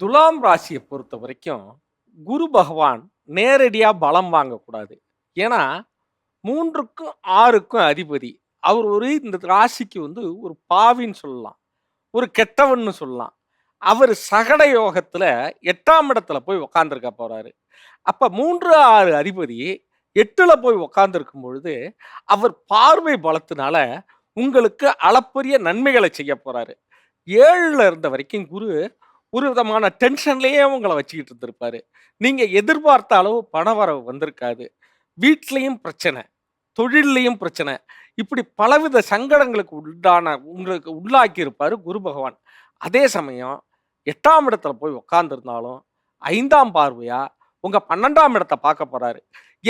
துலாம் ராசியை பொறுத்த வரைக்கும் குரு பகவான் நேரடியாக பலம் வாங்கக்கூடாது. ஏன்னா மூன்றுக்கும் ஆறுக்கும் அதிபதி. அவர் ஒரு இந்த ராசிக்கு வந்து ஒரு பாவின்னு சொல்லலாம். ஒரு கெட்டவன்னு சொல்லலாம். அவர் சகட யோகத்தில் எட்டாம் இடத்துல போய் உக்காந்துருக்க போகிறாரு அப்போ மூன்று ஆறு அதிபதி எட்டில் போய் உக்காந்துருக்கும் பொழுது அவர் பார்வை பலத்தினால உங்களுக்கு அளப்பரிய நன்மைகளை செய்ய போகிறாரு ஏழில் இருந்த வரைக்கும் குரு ஒரு விதமான டென்ஷன்லேயே உங்களை வச்சுக்கிட்டு இருந்திருப்பாரு. நீங்கள் எதிர்பார்த்த அளவு பணவரவு வந்திருக்காது. வீட்லேயும் பிரச்சனை தொழில்லையும் பிரச்சனை. இப்படி பலவித சங்கடங்களுக்கு உண்டான உங்களுக்கு உள்ளாக்கி இருப்பார் குரு பகவான். அதே சமயம் எட்டாம் இடத்துல போய் உட்காந்துருந்தாலும் ஐந்தாம் பார்வையா உங்கள் பன்னெண்டாம் இடத்தை பார்க்க போகிறாரு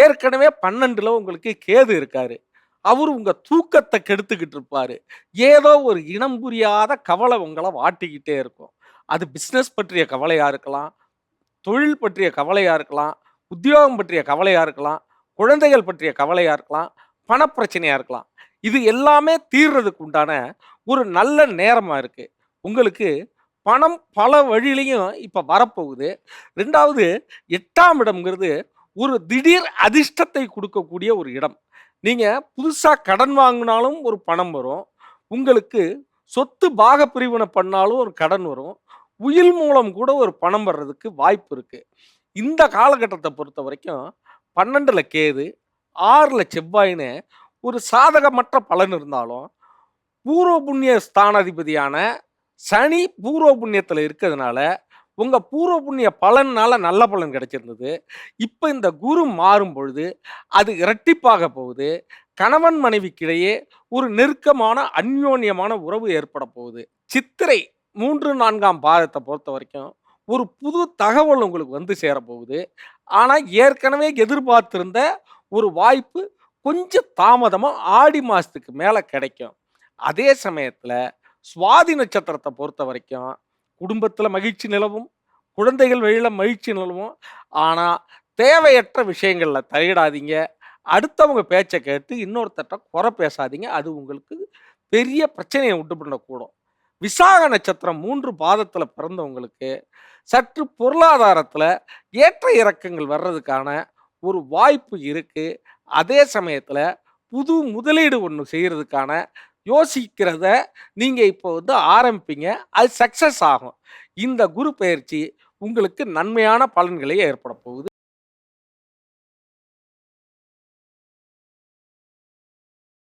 ஏற்கனவே பன்னெண்டில் உங்களுக்கு கேது இருக்காரு. அவர் உங்கள் தூக்கத்தை கெடுத்துக்கிட்டு இருப்பார். ஏதோ ஒரு இனம் புரியாத கவலை உங்களை வாட்டிக்கிட்டே இருக்கும். அது பிஸ்னஸ் பற்றிய கவலையாக இருக்கலாம் தொழில் பற்றிய கவலையாக இருக்கலாம் உத்தியோகம் பற்றிய கவலையாக இருக்கலாம் குழந்தைகள் பற்றிய கவலையாக இருக்கலாம் பணப்பிரச்சனையாக இருக்கலாம். இது எல்லாமே தீர்றதுக்கு உண்டான ஒரு நல்ல நேரமாக இருக்குது உங்களுக்கு பணம் பல வழியிலையும் இப்போ வரப்போகுது. ரெண்டாவது எட்டாம் இடம்ங்கிறது ஒரு திடீர் அதிர்ஷ்டத்தை கொடுக்கக்கூடிய ஒரு இடம். நீங்கள் புதுசாக கடன் வாங்கினாலும் ஒரு பணம் வரும். உங்களுக்கு சொத்து பாக பிரிவினை பண்ணாலும் ஒரு கடன் வரும். உயில் மூலம் கூட ஒரு பணம் வர்றதுக்கு வாய்ப்பு இருக்கு. இந்த காலகட்டத்தை பொறுத்த வரைக்கும் பன்னெண்டில் கேது ஆறில் செவ்வாயின்னு ஒரு சாதகமற்ற பலன் இருந்தாலும் பூர்வ புண்ணிய ஸ்தானாதிபதியான சனி பூர்வ புண்ணியத்தில் இருக்கிறதுனால உங்கள் பூர்வ புண்ணிய பலனால் நல்ல பலன் கிடைச்சிருந்தது. இப்போ இந்த குரு மாறும் பொழுது அது இரட்டிப்பாக போகுது. கணவன் மனைவிக்கிடையே ஒரு நெருக்கமான அந்யோன்யமான உறவு ஏற்பட போகுது. சித்திரை மூன்று நான்காம் பாதத்தை பொறுத்த வரைக்கும் ஒரு புது தகவல் உங்களுக்கு வந்து சேரப்போகுது. ஆனால் ஏற்கனவே எதிர்பார்த்திருந்த ஒரு வாய்ப்பு கொஞ்சம் தாமதமாக ஆடி மாதத்துக்கு மேலே கிடைக்கும். அதே சமயத்தில் சுவாதி நட்சத்திரத்தை பொறுத்த வரைக்கும் குடும்பத்தில் மகிழ்ச்சி நிலவும் குழந்தைகள் வழியில் மகிழ்ச்சி நிலவும். ஆனால் தேவையற்ற விஷயங்களில் தலையிடாதீங்க. அடுத்தவங்க பேச்சை கேட்டு இன்னொருத்தட்ட குறை பேசாதீங்க. அது உங்களுக்கு பெரிய பிரச்சனையை உண்டு பண்ணக்கூடும். விசாக நட்சத்திரம் மூன்று பாதத்தில் பிறந்தவங்களுக்கு சற்று பொருளாதாரத்தில் ஏற்ற இறக்கங்கள் வர்றதுக்கான ஒரு வாய்ப்பு இருக்குது அதே சமயத்தில் புது முதலீடு ஒன்று செய்கிறதுக்கான யோசிக்கிறத நீங்கள் இப்போ வந்து ஆரம்பிப்பீங்க. அது சக்ஸஸ் ஆகும். இந்த குரு பயிற்சி உங்களுக்கு நன்மையான பலன்களை ஏற்பட போகுது.